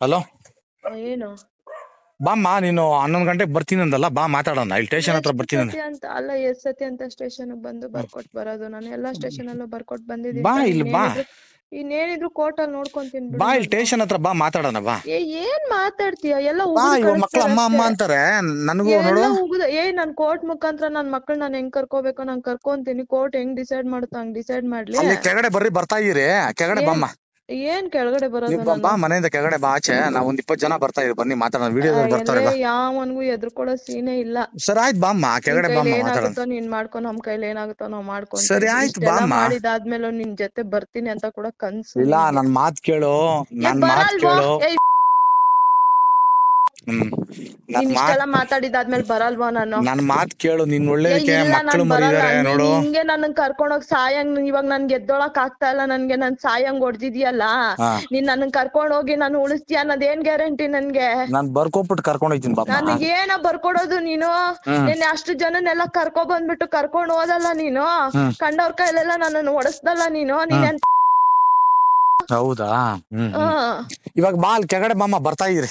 Hello? ಏನು? ಬಾಮ್ಮ ನೀನು ಹನ್ನೊಂದು ಗಂಟೆಗೆ ಬರ್ತೀನಿ ಅಂದಲ್ಲ ಬಾ ಮಾತಾಡೋಣ. ಇಲ್ಲಿ ಸ್ಟೇಷನ್ ಹತ್ರ ಬರ್ತೀನಿ ಅಂತ ಅಲ್ಲ ಎಷ್ಟ್ ಸತಿ ಅಂತ ಸ್ಟೇಷನ್ ಬಂದು ಬರ್ಕೊಟ್ ಬರೋದು? ನಾನು ಎಲ್ಲಾ ಸ್ಟೇಷನ್ ಅಲ್ಲೂ ಬರ್ಕೊಟ್ ಬಂದಿದ್ದೀನಿ ಬಾ ಇಲ್ಲಿ ಬಾ. ಇನ್ನೇನಿದ್ರು- ಇನ್ನೇನಿದ್ರು ಕೋರ್ಟ್ ಅಲ್ಲಿ ನೋಡ್ಕೊಂತೀನಿ ಬಾ ಇಲ್ಲಿ. ಸ್ಟೇಷನ್ ಹತ್ರ ಬಾ ಮಾತಾಡೋಣ ಬಾ. ಏ ಏನ್ ಮಾತಾಡ್ತೀಯ? ಎಲ್ಲ ಬಾ ಇವಾಗ ಮಕ್ಳು ಅಮ್ಮ ಅಮ್ಮ ಅಂತಾರೆ. ನನಗೂ. ನೋಡು. ಉಗುದು ಏ ನಾನ್ ಕೋರ್ಟ್ ಮುಖಾಂತರ ನನ್ ಮಕ್ಳು ನಾನ್ ಹೆಂಗ್ ಕರ್ಕೋಬೇಕು ನಾನ್ ಕರ್ಕೊಂತೀನಿ. ಕೋರ್ಟ್ ಹೆಂಗ್ ಡಿಸೈಡ್ ಮಾಡುತ್ತ ಹಂಗ್ ಡಿಸೈಡ್ ಮಾಡ್ಲಿ. ಅಲ್ಲಿ ಕೆಳಗಡೆ ಬರ್ರಿ ಬರ್ತಾ ಇದೀರಿ ಕೆಳಗಡೆ ಬಾಮ್ಮ ಏನ್ ಕೆಳಗಡೆ ಬರೋದು ನೀವು ಬಾ ನಾನು? ಮನೆಯಿಂದ ಕೆಳಗಡೆ ಬಾ ಆಚೆ. ನಾವ್ ಒಂದ್ ಇಪ್ಪತ್ ಜನ ಬರ್ತಾ ಇದೀವಿ. ಬನ್ನಿ ಮಾತಾಡೋಣ. ವಿಡಿಯೋ ಬರ್ತಾರೆ ಬಾ. ಯಾವನ್ಗೂ ಎದ್ರುಕೊಳ್ಳೋ ಸೀನೇ ಇಲ್ಲ. ಸರಿ ಆಯ್ತು ಬಾಮ್ಮ ನಿನ್ ಕೆಳಗಡೆ ಕೈಲಿ ಬಾಮ್ಮ ಮಾತಾಡೋಣ. ಏನಾಗುತ್ತೋ ನೀನ್ ಮಾಡ್ಕೊ ನಮ್ ಕೈಲಿ ಏನಾಗುತ್ತೋ ನಾವ್ ಮಾಡ್ಕೊಂತೀವಿ. ಸರಿ ಆಯ್ತು ಇಷ್ಟೆಲ್ಲ ಬಾಮ್ಮ. ಮಾಡಿದಾದ್ಮೇಲೂ ನಿನ್ ಜೊತೆ ಬರ್ತೀನಿ ಅಂತ ಕೂಡ ಕನ್ಸು ಇಲ್ಲ. ನನ್ ಮಾತ್ ಕೇಳು. ನನ್ ಮಾತ್ ಕೇಳು. ಹ್ಮ್. ನನ್ ನೀನ್ ಇಷ್ಟೆಲ್ಲ ಮಾತಾಡಿದಾದ್ಮೇಲೆ ಬರಲ್ವಾ ನಾನು? ನನ್ ಮಾತ್ ಕೇಳು ನಿನ್ ಒಳ್ಳೇದಕ್ಕೆ ಇಲ್ಲ ನಾನ್ ಮಕ್ಕಳು ಬರಲ್ಲ. ಮರಿದಾರೆ ನೀನ್ ನೋಡು. ಹಿಂಗೆ ಕರ್ಕೊಂಡೋಗ್ ಸಾಯಂಗ್ ಇವಾಗ ನನ್ ಎದ್ದೊಳಕ್ ಆಗ್ತಾ ಇಲ್ಲ ನನ್ಗೆ ನನ್ ಸಾಯಂಗ್ ಹೊಡ್ದಿದ್ಯಲ್ಲ? ಹಾ. ನೀನ್ ನನ್ನ ಕರ್ಕೊಂಡ್ ಹೋಗಿ ನಾನು ಉಳಿಸ್ತೀಯ ಅನ್ನೋದ್ ಏನ್ ಗ್ಯಾರಂಟಿ ನನ್ಗೆ? ನಾನ್ ಬರ್ಕೊಬಿಟ್ಟು ಕರ್ಕೊಂಡ್ ಹೋಗ್ತೀನಿ ಬಾಮ್ಮ ನನಗೆ ಏನ ಬರ್ಕೊಡೋದು ನೀನು? ನೀನ್ ಅಷ್ಟು ಜನನೆಲ್ಲ ಕರ್ಕೊ ಬಂದ್ಬಿಟ್ಟು ಕರ್ಕೊಂಡ್ ಹೋದಲ್ಲ ನೀನು? ಹ್ಮ್. ಕಂಡವ್ರ ಕೈಲೆಲ್ಲ ನನ್ನನ್ನು ಹೊಡಸ್ದಲ್ಲ ನೀನು? ನೀನ್ ಹೌದಾ? ಹ್ಮ್ ಇವಾಗ ಬಾ ಅಲ್ಲಿ ಕೆಳಗಡೆ ಬಾಮ್ಮ ಬರ್ತಾ ಇದೀರಿ